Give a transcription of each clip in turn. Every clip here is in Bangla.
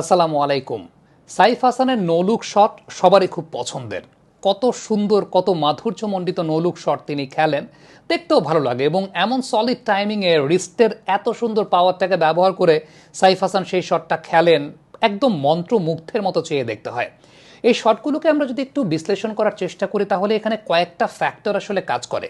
আসসালামু আলাইকুম। সাইফ হাসানের নৌলুক শট সবারই খুব পছন্দের। কত সুন্দর, কত মাধুর্যমণ্ডিত নৌলুক শট তিনি খেলেন, দেখতেও ভালো লাগে এবং এমন সলিড টাইমিংয়ে রিস্টের এত সুন্দর পাওয়ারটাকে ব্যবহার করে সাইফ হাসান সেই শটটা খেলেন, একদম মন্ত্রমুগ্ধের মতো চেয়ে দেখতে হয়। এই শটগুলোকে আমরা যদি একটু বিশ্লেষণ করার চেষ্টা করি, তাহলে এখানে কয়েকটা ফ্যাক্টর আসলে কাজ করে।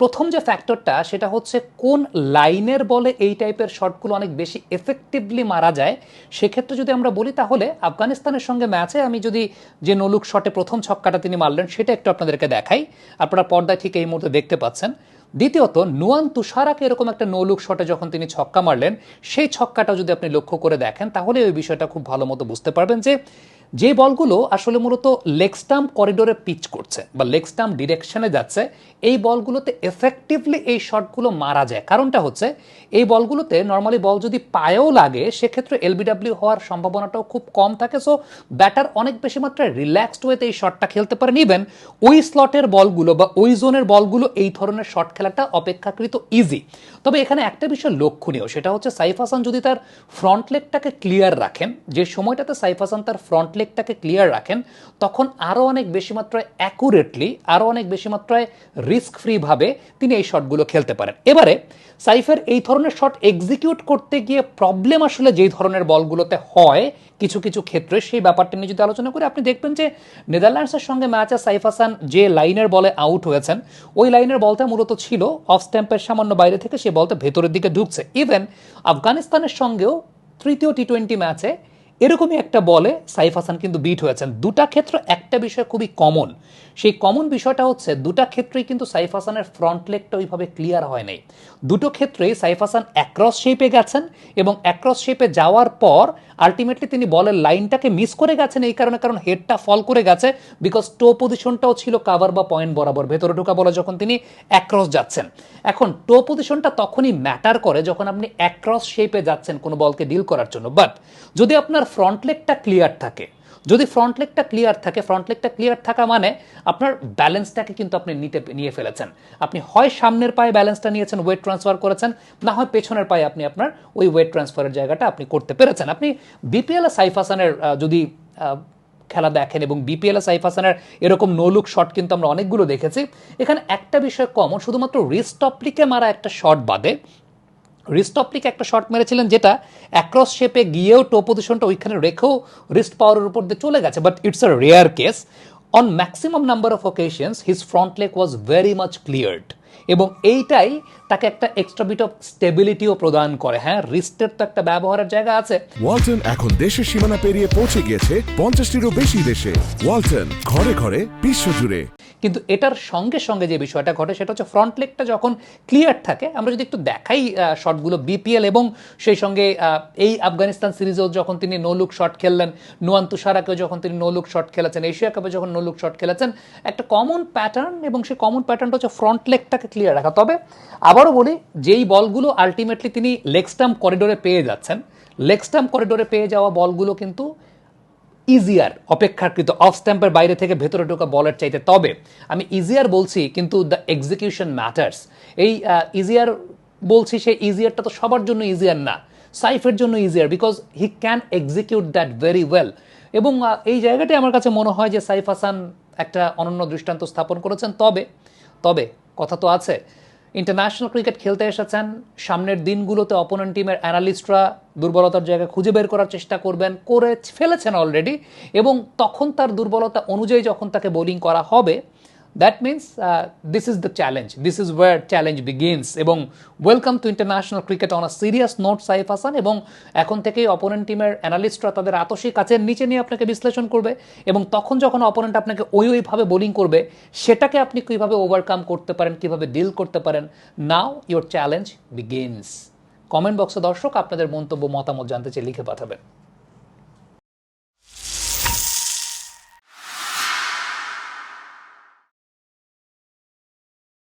প্রথম যে ফ্যাক্টরটা সেটা হচ্ছে কোন লাইনের বলে এই টাইপের শটগুলো অনেক বেশি এফেক্টিভলি মারা যায়। সেক্ষেত্রে যদি আমরা বলি, তাহলে আফগানিস্তানের সঙ্গে ম্যাচে আমি যদি যে নলুক শটে প্রথম ছক্কাটা তিনি মারলেন, সেটা একটু আপনাদেরকে দেখাই। আপনারা পর্দায় ঠিক এই মুহূর্তে দেখতে পাচ্ছেন। দ্বিতীয়ত, নুয়ান তুষারাকে এরকম একটা নৌলুক শটে যখন তিনি ছক্কা মারলেন, সেই ছক্কাটা যদি আপনি লক্ষ্য করে দেখেন, তাহলে ওই বিষয়টা খুব ভালো মতো বুঝতে পারবেন যে যে বলগুলো আসলে মূলত লেগ স্টাম্প করিডোরে পিচ করছে বা লেগ স্টাম্প ডিরেকশনে যাচ্ছে, এই বলগুলোতে এফেক্টিভলি এই শটগুলো মারা যায়। কারণটা হচ্ছে, এই বলগুলোতে নর্মালি বল যদি পায়েও লাগে, সেক্ষেত্রে এলবিডাব্লিউ হওয়ার সম্ভাবনাটাও খুব কম থাকে। সো ব্যাটার অনেক বেশি মাত্রায় রিল্যাক্সড ওয়েতে এই শটটা খেলতে পারেন ইভেন ওই স্লটের বলগুলো বা ওই জোনের বলগুলো এই ধরনের শট খেলাটা অপেক্ষাকৃত ইজি তবে এখানে একটা বিষয় লক্ষণীয়, সেটা হচ্ছে সাইফ হাসান যদি তার ফ্রন্ট লেগটাকে ক্লিয়ার রাখেন, যে সময়টাতে সাইফ হাসান তার ফ্রন্ট লেগটাকে ক্লিয়ার রাখেন, তখন আরও অনেক বেশি মাত্রায় অ্যাকুরেটলি আরও অনেক বেশি মাত্রায় রিস্ক ফ্রিভাবে তিনি এই শটগুলো খেলতে পারেন। এবারে সাইফের এই ধরনের শট এক্সিকিউট করতে গিয়ে প্রবলেম আসলে যেই ধরনের বলগুলোতে হয় কিছু কিছু ক্ষেত্রে সেই ব্যাপারটা নিয়ে যদি আলোচনা করি, আপনি দেখবেন যে নেদারল্যান্ডসের সঙ্গে ম্যাচে সাইফ হাসান যে লাইনের বলে আউট হয়েছেন, ওই লাইনের বলটা মূলত ছিল অফ স্ট্যাম্পের সামান্য বাইরে থেকে সে বলটা ভেতরের দিকে ঢুকছে। ইভেন আফগানিস্তানের সঙ্গেও তৃতীয় টি টোয়েন্টি ম্যাচে এরকমই একটা বলে সাইফ হাসান কিন্তু বিট হয়েছেন। দুটা ক্ষেত্র একটা বিষয় খুবই কমন সেই কমন বিষয়টা হচ্ছে দুটা ক্ষেত্রেই কিন্তু সাইফ হাসানের ফ্রন্ট লেগটা ওইভাবে ক্লিয়ার হয় নাই। দুটো ক্ষেত্রেই সাইফ হাসান অ্যাক্রস শেপে গেছেন এবং অ্যাক্রস শেপে যাওয়ার পর আলটিমেটলি তিনি বলের লাইনটাকে মিস করে গেছেন এই কারণে, কারণ হেডটা ফল করে গেছে বিকজ টো পজিশনটাও ছিল কাভার বা পয়েন্ট বরাবর, ভেতরে ঢুকা বলে যখন তিনি অ্যাক্রস যাচ্ছেন। এখন টো পজিশনটা তখনই ম্যাটার করে যখন আপনি অ্যাক্রস শেপে যাচ্ছেন কোনো বলকে ডিল করার জন্য। বাট যদি আপনার ফ্রন্ট লেগটা ক্লিয়ার থাকে যদি ফ্রন্ট লেগটা ক্লিয়ার থাকে ফ্রন্ট লেগটা ক্লিয়ার থাকা মানে আপনার ব্যালেন্সটাকে কিন্তু আপনি নিতে, নিয়ে ফেলেছেন। আপনি হয় সামনের পায়ে ব্যালেন্সটা নিয়েছেন ওয়েট ট্রান্সফার করেছেন, না হয় পেছনের পায়ে আপনি আপনার ওই ওয়েট ট্রান্সফারের জায়গাটা আপনি করতে পেরেছেন। আপনি বিপিএল সাইফ হাসানের যদি খেলা দেখেন এবং বিপিএল সাইফ হাসানের এরকম নোলুক শট কিন্তু আমরা অনেকগুলো দেখেছি। এখানে একটা বিষয় কমন শুধুমাত্র রিস্টপলিকে মারা একটা শট বাদে রিস্টপলিক একটা শট মেরেছিলেন যেটা অ্যাক্রস শেপে গিয়েও টো পজিশনটা ওইখানে রেখেও রিস্ট পাওয়ারের উপর দিয়ে চলে গেছে but it's a rare case on maximum number of occasions his front leg was very much cleared এবং এইটাই তাকে একটা এক্সট্রা বিট অফ স্টেবিলিটিও প্রদান করে। হ্যাঁ রিস্টের তো একটা ব্যবহারের জায়গা আছে। ওয়ালটন এখন দেশের সীমানা পেরিয়ে পৌঁছে গিয়েছে পঞ্চাশটিরও বেশি দেশে। ওয়ালটন ঘরে ঘরে বিশ্বজুড়ে কিন্তু এটার সঙ্গে সঙ্গে যে বিষয়টা ঘটে সেটা হচ্ছে ফ্রন্ট লেগটা যখন ক্লিয়ার থাকে, আমরা যদি একটু দেখাই শটগুলো বিপিএল এবং সেই সঙ্গে এই আফগানিস্তান সিরিজেও যখন তিনি নোলুক শট খেললেন, নোয়ান তুষারাকেও যখন তিনি নোলুক শট খেলেছেন, এশিয়া কাপে যখন নোলুক শট খেলেছেন, একটা কমন প্যাটার্ন এবং সেই কমন প্যাটার্নটা হচ্ছে ফ্রন্ট লেগটাকে ক্লিয়ার রাখা। তবে আবারও বলি, যেই বলগুলো আলটিমেটলি তিনি লেগ স্টাম্প করিডোরে পেয়ে যাচ্ছেন লেগ স্টাম্প করিডোরে পেয়ে যাওয়া বলগুলো কিন্তু ইজিয়ার অপেক্ষাকৃত অফ স্ট্যাম্পের বাইরে থেকে ভেতরে ঢোকা বলের চাইতে। তবে, আমি ইজিয়ার বলছি, কিন্তু দ্য এক্সিকিউশন ম্যাটার্স এই ইজিয়ার বলছি, সেই ইজিয়ারটা তো সবার জন্য ইজিয়ার না। সাইফের জন্য easier because he can execute that very well এবং এই জায়গাটি আমার কাছে মনে হয় যে সাইফ হাসান একটা অনন্য দৃষ্টান্ত স্থাপন করেছেন। তবে তবে, কথা তো আছে। ইন্টারন্যাশনাল ক্রিকেট খেলতে এসেছেন। সামনের দিনগুলোতে অপোনেন্ট টিমের অ্যানালিস্টরা দুর্বলতার জায়গা খুঁজে বের করার চেষ্টা করবেন, করে ফেলেছেন অলরেডি এবং তখন তার দুর্বলতা অনুযায়ী যখন তাকে বোলিং করা হবে that means this is the challenge this is war challenge begins এবং welcome to international cricket on a serious note Saif Hasan এবং এখন থেকেই অপোনেন্ট টিমের অ্যানালিস্টরা তাদের আতসী কাছের নিচে নিয়ে আপনাকে বিশ্লেষণ করবে। এবং তখন যখন অপোনেন্ট আপনাকে ওই ওইভাবে বোলিং করবে, সেটাকে আপনি কীভাবে ওভারকাম করতে পারেন, কীভাবে ডিল করতে পারেন now your challenge begins comment বক্সে দর্শক, আপনাদের মন্তব্য, মতামত জানতে চেয়ে লিখে পাঠাবেন।